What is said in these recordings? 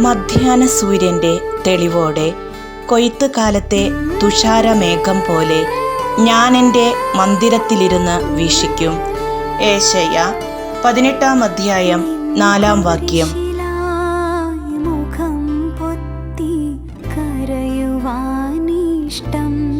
മധ്യാഹ്ന സൂര്യന്റെ തെളിവോടെ കൊയ്ത്ത് കാലത്തെ തുഷാരമേഘം പോലെ ഞാൻ എന്റെ മന്ദിരത്തിലിരുന്ന് വീക്ഷിക്കും. ഏശയ്യ പതിനെട്ടാം അധ്യായം നാലാം വാക്യം. മുഖം പൊത്തി കരയുവാനിഷ്ടം.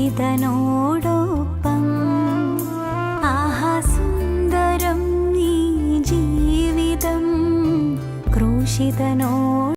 ഉദ്ധിതനോടൊപ്പം ആഹാ സുന്ദരം ഈ ജീവിതം ക്രൂശിതനോ